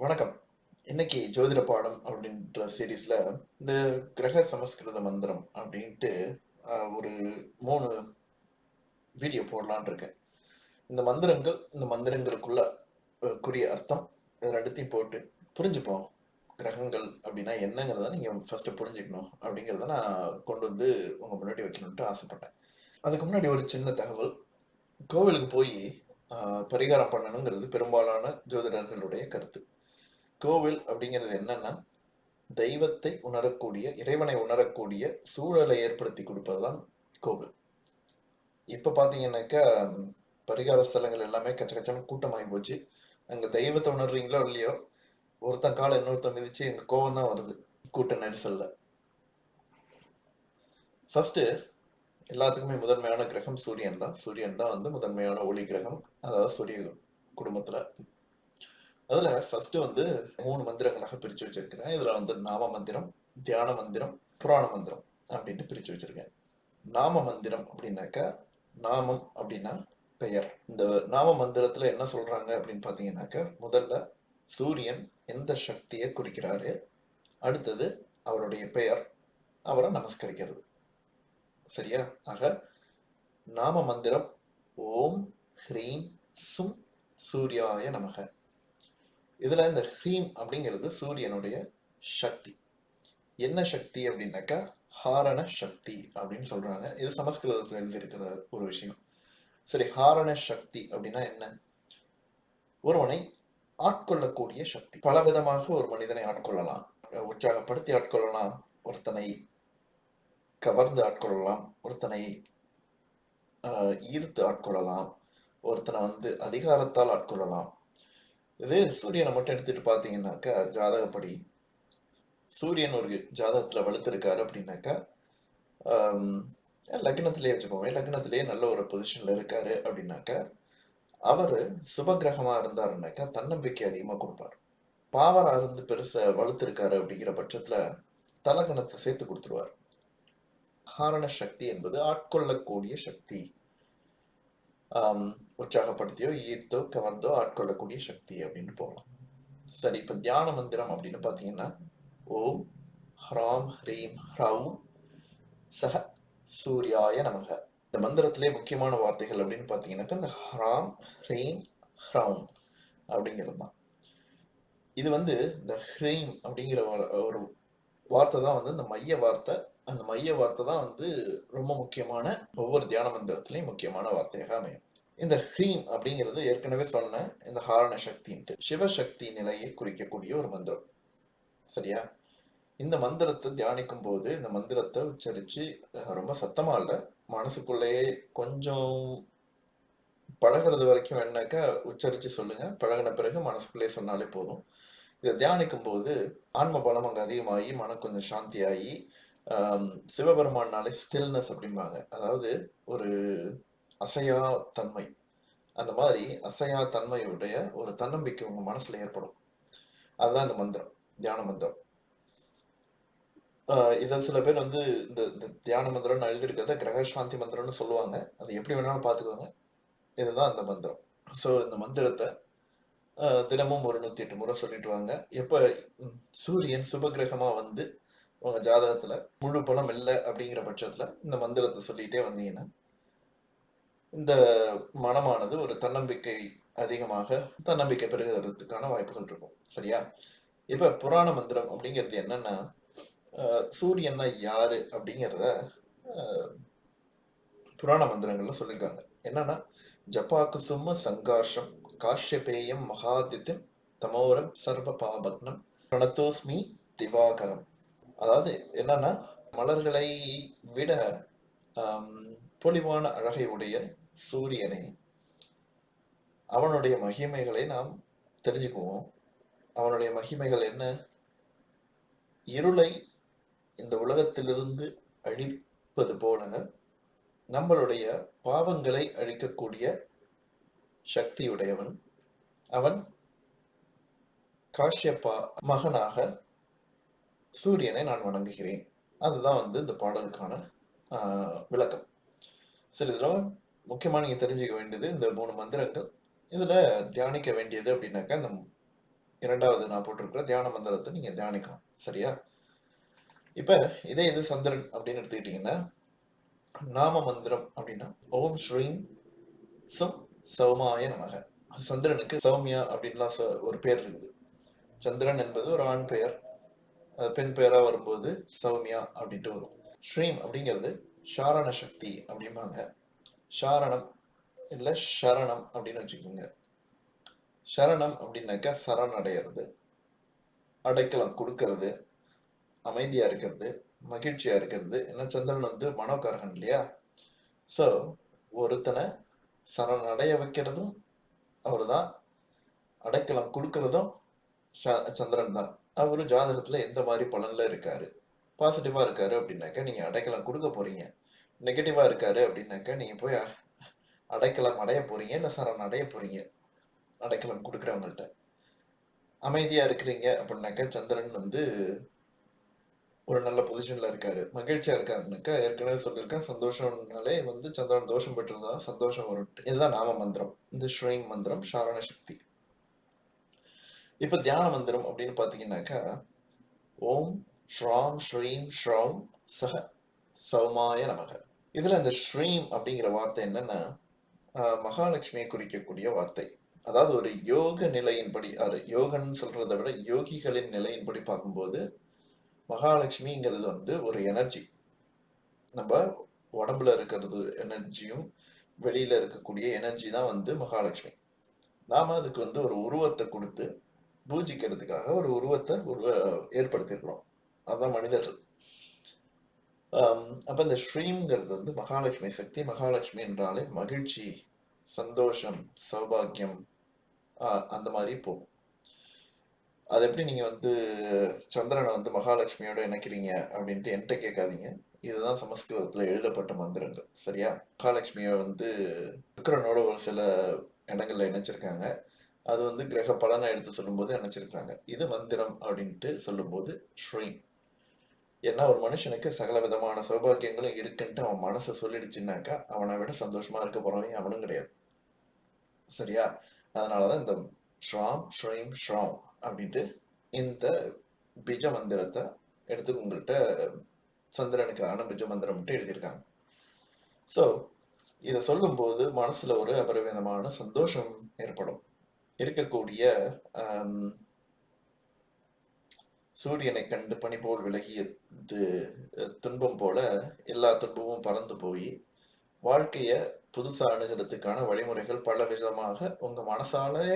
வணக்கம். இன்னைக்கு ஜோதிட பாடம் அப்படின்ற சீரீஸ்ல இந்த கிரக சமஸ்கிருத மந்திரம் அப்படின்ட்டு ஒரு மூணு வீடியோ போடலான்னு இருக்கேன். இந்த மந்திரங்கள், இந்த மந்திரங்களுக்குள்ள குரிய குறிய அர்த்தம், இது 2த்தையும் போட்டு புரிஞ்சுப்போம். கிரகங்கள் அப்படின்னா என்னங்கிறத நீங்க ஃபஸ்ட்டு புரிஞ்சுக்கணும் அப்படிங்கிறத நான் கொண்டு வந்து உங்க முன்னாடி வைக்கணுன்ட்டு ஆசைப்பட்டேன். அதுக்கு முன்னாடி ஒரு சின்ன தகவல். கோவிலுக்கு போய் பரிகாரம் பண்ணணுங்கிறது பெரும்பாலான ஜோதிடர்களுடைய கருத்து. கோவில் அப்படிங்கிறது என்னன்னா, தெய்வத்தை உணரக்கூடிய, இறைவனை உணரக்கூடிய சூழலை ஏற்படுத்தி குடுப்பது தான் கோவில். இப்ப பார்த்தீங்கன்னாக்கா, பரிகார ஸ்தலங்கள் எல்லாமே கச்ச கச்சான கூட்டமாகி போச்சு. அங்க தெய்வத்தை உணர்றீங்களோ இல்லையோ, ஒருத்தன் காலை இன்னொருத்தன் மிதிச்சு எங்கள் கோவம் தான் வருது. கூட்ட நெரிசல்ல. ஃபஸ்ட்டு எல்லாத்துக்குமே முதன்மையான கிரகம் சூரியன் தான். சூரியன் தான் வந்து முதன்மையான ஒளி கிரகம். அதாவது சூரிய குடும்பத்துல. அதுல ஃபர்ஸ்ட் வந்து மூணு மந்திரங்களாக பிரிச்சு வச்சிருக்கிறேன். இதுல வந்து நாம மந்திரம், தியான மந்திரம், புராண மந்திரம் அப்படின்ட்டு பிரிச்சு வச்சிருக்கேன். நாம மந்திரம் அப்படின்னாக்கா, நாமம் அப்படின்னா பெயர். இந்த நாம மந்திரத்துல என்ன சொல்றாங்க அப்படின்னு பார்த்தீங்கன்னாக்கா, முதல்ல சூரியன் எந்த சக்தியை குறிக்கிறாரு, அடுத்தது அவருடைய பெயர், அவரை நமஸ்கரிக்கிறது. சரியா? ஆக நாம மந்திரம் ஓம் ஹ்ரீம் சும் சூர்யாய நமக. இதில் இந்த ஹ்ரீம் அப்படிங்கிறது சூரியனுடைய சக்தி. என்ன சக்தி அப்படின்னாக்கா, ஹாரண சக்தி அப்படின்னு சொல்கிறாங்க இது சமஸ்கிருதத்தில் எழுதியிருக்கிற ஒரு விஷயம். சரி ஹாரண சக்தி அப்படின்னா என்ன? ஒருவனை ஆட்கொள்ளக்கூடிய சக்தி. பலவிதமாக ஒரு மனிதனை ஆட்கொள்ளலாம். உற்சாகப்படுத்தி ஆட்கொள்ளலாம். ஒருத்தனை கவர்ந்து ஆட்கொள்ளலாம். ஒருத்தனை ஈர்த்து ஆட்கொள்ளலாம். ஒருத்தனை வந்து அதிகாரத்தால் ஆட்கொள்ளலாம். இதே சூரியனை மட்டும் எடுத்துட்டு பார்த்தீங்கன்னாக்கா, ஜாதகப்படி சூரியன் ஒரு ஜாதகத்தில் வளர்த்துருக்காரு அப்படின்னாக்கா, லக்னத்திலே லக்னத்திலேயே வச்சுக்கோங்க. லக்னத்திலேயே நல்ல ஒரு பொசிஷனில் இருக்காரு அப்படின்னாக்கா, அவர் சுபகிரகமாக இருந்தாருன்னாக்கா, தன்னம்பிக்கை அதிகமாக கொடுப்பார் பாவராக இருந்து பெருசாக வளர்த்துருக்காரு அப்படிங்கிற பட்சத்தில் தலகணத்தை சேர்த்து கொடுத்துருவார் ஹாரண சக்தி என்பது ஆட்கொள்ளக்கூடிய சக்தி. உற்சாகப்படுத்தியோ, ஈர்த்தோ, கவர்ந்தோ ஆட்கொள்ளக்கூடிய சக்தி அப்படின்னு போகலாம். சரி இப்போ தியான மந்திரம் அப்படின்னு பார்த்தீங்கன்னா, ஓம் ஹ்ராம் ஹ்ரீம் ஹ்ரவும் சஹ சூர்யாய நமக. இந்த மந்திரத்திலே முக்கியமான வார்த்தைகள் அப்படின்னு பார்த்தீங்கன்னாக்கா, இந்த ஹ்ராம், ஹ்ரீம், ஹ்ரவும் அப்படிங்கிறது தான். இது வந்து இந்த ஹ்ரீம் அப்படிங்கிற ஒரு ஒரு வார்த்தை தான் வந்து இந்த மைய வார்த்தை. அந்த மைய வார்த்தை தான் வந்து ரொம்ப முக்கியமான ஒவ்வொரு தியான மந்திரத்திலையும் முக்கியமான வார்த்தையாக அமையும். இந்த ஹ்ரீம் அப்படிங்கிறது ஏற்கனவே சொன்னேன். இந்த ஹாரண சக்தின்ட்டு. சிவசக்தி நிலையை குறிக்கக்கூடிய ஒரு மந்திரம். சரியா? இந்த மந்திரத்த தியானிக்கும்போது, இந்த மந்திரத்தை உச்சரித்து ரொம்ப சத்தமாக இல்லை மனசுக்குள்ளேயே கொஞ்சம் பழகுறது வரைக்கும் வேணுனாக்கா உச்சரித்து சொல்லுங்கள் பழகுன பிறகு மனசுக்குள்ளேயே சொன்னாலே போதும். இதை தியானிக்கும் போது ஆன்ம பலம் அங்கே அதிகமாகி, மனம் கொஞ்சம் சாந்தியாகி, ஆகி சிவபெருமான்னாலே ஸ்டில்னஸ் அப்படிம்பாங்க. அதாவது ஒரு அசையா தன்மை. அந்த மாதிரி அசையா தன்மையுடைய ஒரு தன்னம்பிக்கை உங்க மனசுல ஏற்படும். அதுதான் இந்த மந்திரம். தியான மந்திரம். இதை சில பேர் வந்து இந்த இந்த தியான மந்திரம்னு எழுதியிருக்கிறத கிரக சாந்தி மந்திரம்னு சொல்லுவாங்க. அது எப்படி வேணாலும் பார்த்துக்கோங்க. இதுதான் அந்த மந்திரம். ஸோ இந்த மந்திரத்தை தினமும் ஒரு 108 முறை சொல்லிட்டு வாங்க. எப்போ சூரியன் சுபகிரகமாக வந்து உங்கள் ஜாதகத்தில் முழு பலம் இல்லை அப்படிங்கிற பட்சத்தில் இந்த மந்திரத்தை சொல்லிகிட்டே வந்தீங்கன்னா, இந்த மனமானது ஒரு தன்னம்பிக்கை அதிகமாக தன்னம்பிக்கை பெறுகிறதுக்கான வாய்ப்புகள் இருக்கும். சரியா? இப்ப புராண மந்திரம் அப்படிங்கிறது என்னன்னா, சூரியன்னா யாரு அப்படிங்கிறத புராண மந்திரங்கள்ல சொல்லியிருக்காங்க. என்னன்னா, ஜபாகுசும சங்காஷம் காஷ்யபேயம் மகாதித்யம் தமோரம் சர்வ பாபக்னம் பிரணத்தோஸ்மி திவாகரம். அதாவது என்னன்னா, மலர்களை விட பொலிவான அழகை உடைய சூரியனை அவனுடைய மகிமைகளை நாம் தெரிஞ்சுக்குவோம். அவனுடைய மகிமைகள் என்ன? இருளை இந்த உலகத்திலிருந்து அழிப்பது போல, நம்மளுடைய பாவங்களை அழிக்கக்கூடிய சக்தியுடையவன். அவன் காஷ்யப்பா மகனாக சூரியனை நான் வணங்குகிறேன். அதுதான் வந்து இந்த பாடலுக்கான விளக்கம். சரி முக்கியமாக நீங்கள் தெரிஞ்சுக்க வேண்டியது இந்த மூணு மந்திரங்கள். இதில் தியானிக்க வேண்டியது அப்படின்னாக்கா, இந்த இரண்டாவது நான் போட்டிருக்கிற தியான மந்திரத்தை நீங்கள் தியானிக்கலாம். சரியா? இப்போ இதே இது சந்திரன் அப்படின்னு எடுத்துக்கிட்டிங்கன்னா நாம மந்திரம் அப்படின்னா ஓம் ஸ்ரீம் சும் சௌமாய நமக. சந்திரனுக்கு சௌமியா அப்படின்லாம் ச- ஒரு பேர் இருக்குது. சந்திரன் என்பது ஒரு ஆண் பெயர். பெண் பெயரா வரும்போது சௌமியா அப்படின்ட்டு வரும். ஸ்ரீம் அப்படிங்கிறது சாரண சக்தி அப்படிம்பாங்க. சாரணம் இல்லை ஷரணம் அப்படின்னு வச்சுக்கோங்க. சரணம் அப்படின்னாக்கா சரணடைகிறது அடைக்கலம் கொடுக்கறது அமைதியாக இருக்கிறது மகிழ்ச்சியாக இருக்கிறது. ஏன்னா சந்திரன் வந்து மனோகாரகன் இல்லையா? ஸோ ஒருத்தனை சரணடைய வைக்கிறதும் அவர் தான் அடைக்கலம் கொடுக்கறதும் சந்திரன் தான். அவர் ஜாதகத்தில் எந்த மாதிரி பலனில் இருக்காரு? பாசிட்டிவாக இருக்காரு அப்படின்னாக்கா நீங்கள் அடைக்கலம் கொடுக்க போறீங்க. நெகட்டிவாக இருக்காரு அப்படின்னாக்கா நீங்கள் போய் அடைக்கலம் அடைய போகிறீங்க இல்லை சரண் அடைய போகிறீங்க அடைக்கலம் கொடுக்குறவங்கள்ட்ட. அமைதியாக இருக்கிறீங்க அப்படின்னாக்கா சந்திரன் வந்து ஒரு நல்ல பொசிஷனில் இருக்காரு. மகிழ்ச்சியாக இருக்காருனாக்கா ஏற்கனவே சொல்லியிருக்கேன் சந்தோஷம்னாலே வந்து சந்திரன் தோஷம் பெற்றிருந்தா சந்தோஷம் வரும். இதுதான் நாம மந்திரம். இந்த ஸ்ரீம் மந்திரம் சாரண சக்தி. இப்போ தியான மந்திரம் அப்படின்னு பார்த்தீங்கன்னாக்கா ஓம் ஸ்ராம் ஸ்ரீம் ஸ்ரௌம் சஹ சௌமாய நமக இதில் இந்த ஸ்ரீம் அப்படிங்கிற வார்த்தை என்னன்னா மகாலட்சுமியை குறிக்கக்கூடிய வார்த்தை. அதாவது ஒரு யோக நிலையின்படி அது யோகன்னு சொல்றதை விட யோகிகளின் நிலையின்படி பார்க்கும்போது மகாலட்சுமிங்கிறது வந்து ஒரு எனர்ஜி. நம்ம உடம்புல இருக்கிறது எனர்ஜியும் வெளியில இருக்கக்கூடிய எனர்ஜி தான் வந்து மகாலட்சுமி. நாம அதுக்கு வந்து ஒரு உருவத்தை கொடுத்து பூஜிக்கிறதுக்காக ஒரு உருவத்தை உருவ ஏற்படுத்தியிருக்கிறோம். அதுதான் மனிதர்கள். அப்ப இந்த ஸ்ரீங்கிறது வந்து மகாலட்சுமி சக்தி மகாலட்சுமி என்றாலே மகிழ்ச்சி சந்தோஷம் சௌபாகியம் அந்த மாதிரி போகும். அது எப்படி நீங்க வந்து சந்திரனை வந்து மகாலட்சுமியோட இணைக்கிறீங்க அப்படின்ட்டு என்கிட்ட கேட்காதீங்க. இதுதான் சமஸ்கிருதத்துல எழுதப்பட்ட மந்திரங்கள் சரியா? மகாலட்சுமியை வந்து சுக்கரனோட ஒரு சில இடங்கள்ல இணைச்சிருக்காங்க. அது வந்து கிரக பலனை எடுத்து சொல்லும்போது இணைச்சிருக்கிறாங்க இது மந்திரம் அப்படின்ட்டு சொல்லும்போது ஸ்ரீம். ஏன்னா ஒரு மனுஷனுக்கு சகல விதமான சௌபாகியங்களும் இருக்குன்ட்டு அவன் மனசை சொல்லிடுச்சுன்னாக்கா அவனை விட சந்தோஷமா இருக்க போறவன் அவனும் கிடையாது. சரியா? அதனாலதான் இந்த ஸ்ராம் ஸ்ரீம் ஸ்ராம் அப்படின்ட்டு இந்த பிஜ மந்திரத்தை எடுத்து உங்கள்கிட்ட சந்திரனுக்கான பிஜ மந்திரம்ட்டு எழுதியிருக்காங்க. ஸோ இதை சொல்லும்போது மனசுல ஒரு அபரிவிதமான சந்தோஷம் ஏற்படும். இருக்கக்கூடிய சூரியனை கண்டு பனி போல் விலகியது துன்பம் போல எல்லா துன்பமும் பறந்து போய் வாழ்க்கைய புதுசா அணுகிறதுக்கான வழிமுறைகள் பல விதமாக உங்க மனசாலே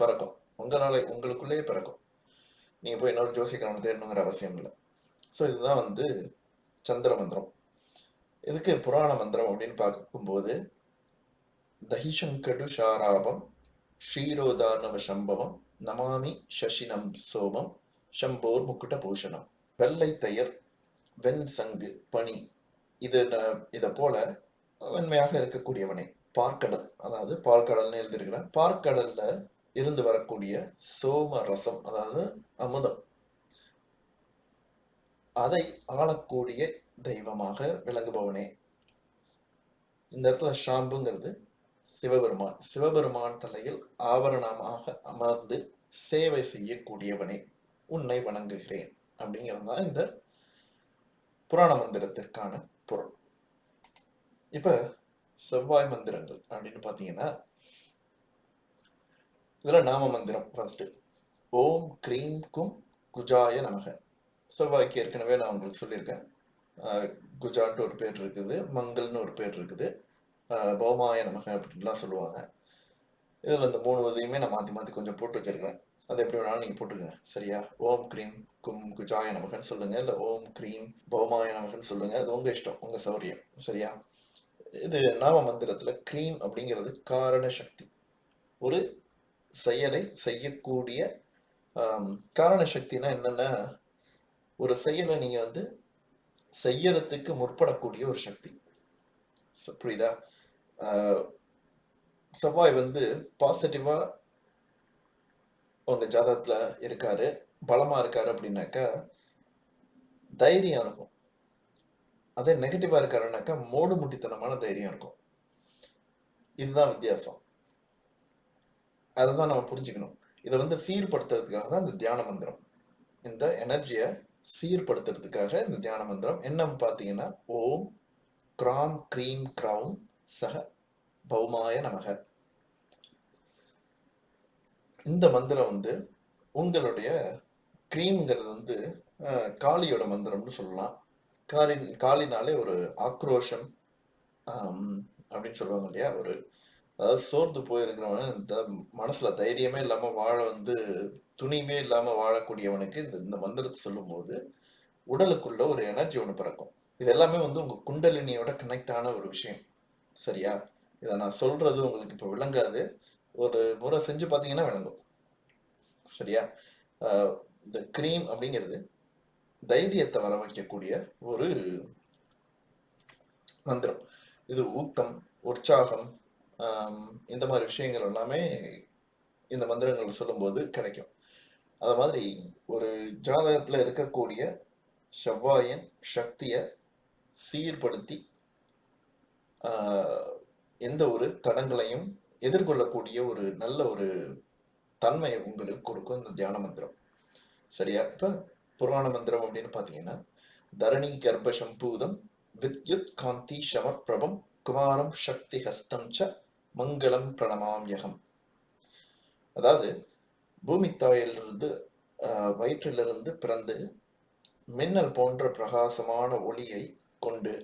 பிறக்கும். உங்களால உங்களுக்குள்ளேயே பிறக்கும். நீங்க போய் இன்னொரு ஜோசியக்காரனை தேடணுங்கிற அவசியம் இல்லை. ஸோ இதுதான் வந்து சந்திர மந்திரம். இதுக்கு புராண மந்திரம் அப்படின்னு பார்க்கும்போது தஹிஷங்கடு ஷாராபம் ஷீரோதார்ணவ சம்பவம் நமாமி சசினம் சோமம் சம்போர் முக்குட்ட பூஷணம். வெள்ளை தயர் வெண் சங்கு பனி. இது ந- இதை போல வெண்மையாக இருக்கக்கூடியவனே பார்க்கடல் அதாவது பால்கடல்னு எழுதியிருக்கிறேன் பார்க்கடல்ல இருந்து வரக்கூடிய சோம ரசம் அதாவது அமுதம். அதை ஆளக்கூடிய தெய்வமாக விளங்குபவனே. இந்த இடத்துல ஷாம்புங்கிறது சிவபெருமான். சிவபெருமான் தலையில் ஆபரணமாக அமர்ந்து சேவை செய்யக்கூடியவனே. உன்னை வணங்குகிறேன். அப்படிங்கிறது தான் இந்த புராண மந்திரத்திற்கான பொருள். இப்போ செவ்வாய் மந்திரங்கள் அப்படின்னு பார்த்தீங்கன்னா இதில் நாம மந்திரம் ஃபர்ஸ்ட் ஓம் க்ரீம் கும் குஜாய நமக. செவ்வாய்க்கு ஏற்கனவே நான் உங்களுக்கு சொல்லியிருக்கேன். குஜான்ட்டு ஒரு பேர் இருக்குது மங்கள்னு ஒரு பேர் இருக்குது. பௌமாய நமக அப்படின்லாம் சொல்லுவாங்க. இதில் இந்த மூணு இதையுமே நான் மாற்றி மாற்றி கொஞ்சம் போட்டு வச்சிருக்கிறேன். அது எப்படி வேணாலும் நீங்கள் போட்டுருங்க சரியா? ஓம் க்ரீம் கும் குஜாய நமகன்னு சொல்லுங்க. இல்லை ஓம் க்ரீம் பௌமாய நமகன்னு சொல்லுங்க. அது உங்கள் இஷ்டம் உங்கள் சௌரியம். சரியா? இது நாம மந்திரத்தில் க்ரீம் அப்படிங்கிறது காரண சக்தி. ஒரு செயலை செய்யக்கூடிய காரண சக்தினா என்னன்னா ஒரு செயலை நீங்க வந்து செய்யறதுக்கு முற்படக்கூடிய ஒரு சக்தி. புரியுதா? செவ்வாய் வந்து பாசிட்டிவா உங்க ஜாதகத்துல இருக்காரு பலமா இருக்காரு அப்படின்னாக்கா தைரியம் இருக்கும். அதே நெகட்டிவா இருக்காருனாக்கா மூடு முட்டித்தனமான தைரியம் இருக்கும். இதுதான் வித்தியாசம். அதுதான் நம்ம புரிஞ்சுக்கணும். இதை வந்து சீர்படுத்துறதுக்காக தான் இந்த தியான மந்திரம். இந்த எனர்ஜியை சீர்படுத்துறதுக்காக இந்த தியான மந்திரம். என்னன்னு பார்த்தீங்கன்னா ஓம் கிராம் க்ரீம் கிரௌம் சக பௌமாய நமக. இந்த மந்திரம் வந்து உங்களுடைய க்ரீம்ங்கிறது வந்து காளியோட மந்திரம்னு சொல்லலாம். காளின் காளினாலே ஒரு ஆக்ரோஷம் அப்படின்னு சொல்லுவாங்க இல்லையா? ஒரு அதாவது சோர்ந்து போயிருக்கிறவன் இந்த மனசுல தைரியமே இல்லாம வாழ வந்து துணிவே இல்லாம வாழக்கூடியவனுக்கு இந்த இந்த மந்திரத்தை சொல்லும்போது உடலுக்குள்ள ஒரு எனர்ஜி ஒன்று பிறக்கும். இது எல்லாமே வந்து உங்க குண்டலினியோட கனெக்ட் ஆன ஒரு விஷயம். சரியா? இதை நான் சொல்றது உங்களுக்கு இப்போ விளங்காது. ஒரு முறை செஞ்சு பார்த்தீங்கன்னா விளங்கும். சரியா? இந்த க்ரீம் அப்படிங்கிறது தைரியத்தை வர வைக்கக்கூடிய ஒரு மந்திரம். இது ஊக்கம் உற்சாகம் இந்த மாதிரி விஷயங்கள் எல்லாமே இந்த மந்திரங்கள் சொல்லும்போது கிடைக்கும். அது மாதிரி ஒரு ஜாதகத்தில் இருக்கக்கூடிய செவ்வாயின் சக்தியை சீர்படுத்தி எந்த ஒரு தடங்களையும் எதிர்கொள்ளக்கூடிய ஒரு நல்ல ஒரு தன்மையை உங்களுக்கு கொடுக்கும் இந்த தியான மந்திரம். சரியா? இப்போ புராண மந்திரம் அப்படின்னு பார்த்தீங்கன்னா தரணி கர்ப்ப சம்பூதம் வித்யுத் காந்தி சமப்பிரபம் குமாரம் சக்தி ஹஸ்தம் ச மங்களம் பிரணமாம்யகம் அதாவது பூமி தாயிலிருந்து வயிற்றிலிருந்து பிறந்து மின்னல் போன்ற பிரகாசமான ஒளியை கொண்டு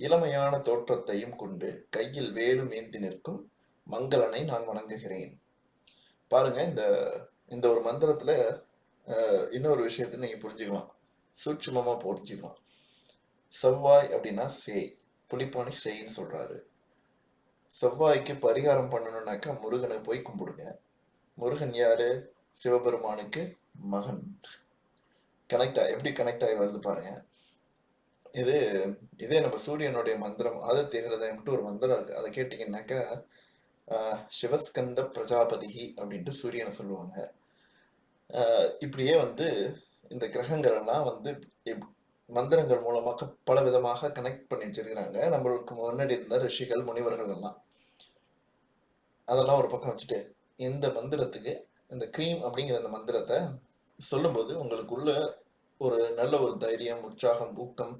இளமையான தோற்றத்தையும் கொண்டு கையில் வேலும் ஏந்தி நிற்கும் மங்களனை நான் வணங்குகிறேன். பாருங்க இந்த இந்த ஒரு மந்திரத்துல இன்னொரு விஷயத்த நீங்க புரிஞ்சுக்கலாம். சூட்சுமமா புரிஞ்சுக்கலாம் செவ்வாய் அப்படின்னா சேய் புளிப்பானி சேய்ன்னு சொல்றாரு. செவ்வாய்க்கு பரிகாரம் பண்ணணும்னாக்கா முருகனை போய் கும்பிடுங்க. முருகன் யாரு? சிவபெருமானுக்கு மகன். கனெக்ட் எப்படி கனெக்ட் ஆகி வருது பாருங்க. இது இதே நம்ம சூரியனுடைய மந்திரம் ஆதித்ய ஹிருதயம்ட்டு ஒரு மந்திரம் இருக்கு. அதை கேட்டீங்கன்னாக்கா சிவஸ்கந்த பிரஜாபதிகி அப்படின்ட்டு சூரியனை சொல்லுவாங்க. இப்படியே வந்து இந்த கிரகங்கள் எல்லாம் வந்து மந்திரங்கள் மூலமாக பல விதமாக கனெக்ட் பண்ணி வச்சிருக்கிறாங்க. நம்மளுக்கு முன்னாடி இருந்த ரிஷிகள் முனிவர்கள் எல்லாம். அதெல்லாம் ஒரு பக்கம் வச்சுட்டு இந்த மந்திரத்துக்கு இந்த க்ரீம் அப்படிங்கிற இந்த மந்திரத்தை சொல்லும்போது உங்களுக்குள்ள ஒரு நல்ல ஒரு தைரியம் உற்சாகம் ஊக்கம்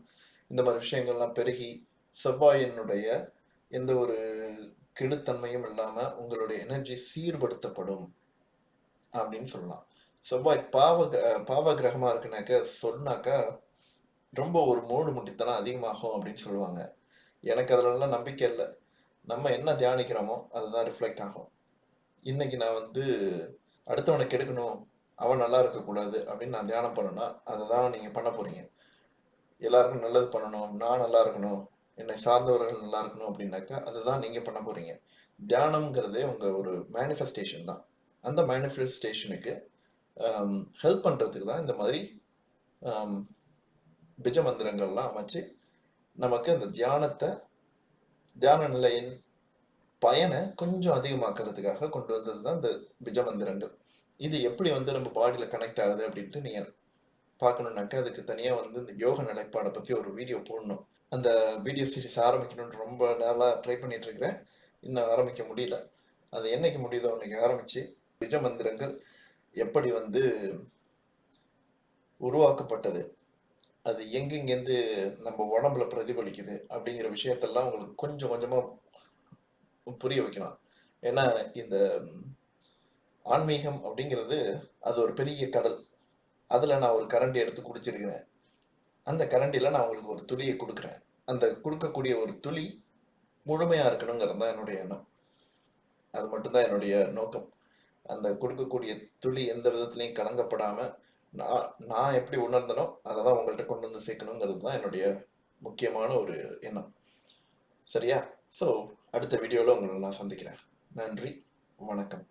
இந்த மாதிரி விஷயங்கள்லாம் பெருகி செவ்வாயினுடைய எந்த ஒரு கெடுத்தன்மையும் இல்லாமல் உங்களுடைய எனர்ஜி சீர்படுத்தப்படும் அப்படின்னு சொல்லலாம். செவ்வாய் பாவ பாவ கிரகமாக இருக்குனாக்க சொன்னாக்கா ரொம்ப ஒரு மூடு முட்டித்தனம் அதிகமாகும் அப்படின்னு சொல்லுவாங்க. எனக்கு அதுலலாம் நம்பிக்கை இல்லை. நம்ம என்ன தியானிக்கிறோமோ அதுதான் ரிஃப்ளெக்ட் ஆகும். இன்னைக்கு நான் வந்து அடுத்தவனை கெடுக்கணும் அவன் நல்லா இருக்கக்கூடாது அப்படின்னு நான் தியானம் பண்ணேன்னா அதை தான் நீங்கள் பண்ண போகிறீங்க எல்லாருக்கும் நல்லது பண்ணணும் நான் நல்லா இருக்கணும் என்னை சார்ந்தவர்கள் நல்லா இருக்கணும் அப்படின்னாக்கா அதுதான் நீங்கள் பண்ண போறீங்க. தியானம்ங்கிறதே உங்கள் ஒரு மேனிஃபெஸ்டேஷன் தான். அந்த மேனிஃபெஸ்டேஷனுக்கு ஹெல்ப் பண்ணுறதுக்கு தான் இந்த மாதிரி பிஜ மந்திரங்கள்லாம் அமைச்சு நமக்கு அந்த தியானத்தை தியான நிலையின் பயனை கொஞ்சம் அதிகமாக்குறதுக்காக கொண்டு வந்தது தான் இந்த பிஜ மந்திரங்கள். இது எப்படி வந்து நம்ம பாடியில் கனெக்ட் ஆகுது அப்படின்ட்டு நீங்கள் பார்க்கணுன்னாக்கா அதுக்கு தனியாக வந்து இந்த யோக நிலைப்பாடை பற்றி ஒரு வீடியோ போடணும். அந்த வீடியோ சீரிஸ் ஆரம்பிக்கணும்னு ரொம்ப நாளாக ட்ரை பண்ணிட்டு இருக்கிறேன். இன்னும் ஆரம்பிக்க முடியல. அது என்னைக்கு முடியுதோ அன்னைக்கு ஆரம்பித்து பிஜ மந்திரங்கள் எப்படி வந்து உருவாக்கப்பட்டது அது எங்கெங்கேருந்து நம்ம உடம்புல பிரதிபலிக்குது அப்படிங்கிற விஷயத்தெல்லாம் உங்களுக்கு கொஞ்சம் கொஞ்சமாக புரிய வைக்கலாம் ஏன்னா இந்த ஆன்மீகம் அப்படிங்கிறது அது ஒரு பெரிய கடல். அதில் நான் ஒரு கரண்டி எடுத்து குடிச்சிருக்கிறேன். அந்த கரண்டியில் நான் உங்களுக்கு ஒரு துளியை கொடுக்குறேன். அந்த கொடுக்கக்கூடிய ஒரு துளி முழுமையாக இருக்கணுங்கிறது தான் என்னுடைய எண்ணம். அது மட்டும்தான் என்னுடைய நோக்கம். அந்த கொடுக்கக்கூடிய துளி எந்த விதத்துலையும் கலங்கப்படாமல் நான் நான் எப்படி உணர்ந்தனோ அதை தான் உங்கள்கிட்ட கொண்டு வந்து சேர்க்கணுங்கிறது தான் என்னுடைய முக்கியமான ஒரு எண்ணம். சரியா? ஸோ அடுத்த வீடியோவில் உங்களை நான் சந்திக்கிறேன். நன்றி. வணக்கம்.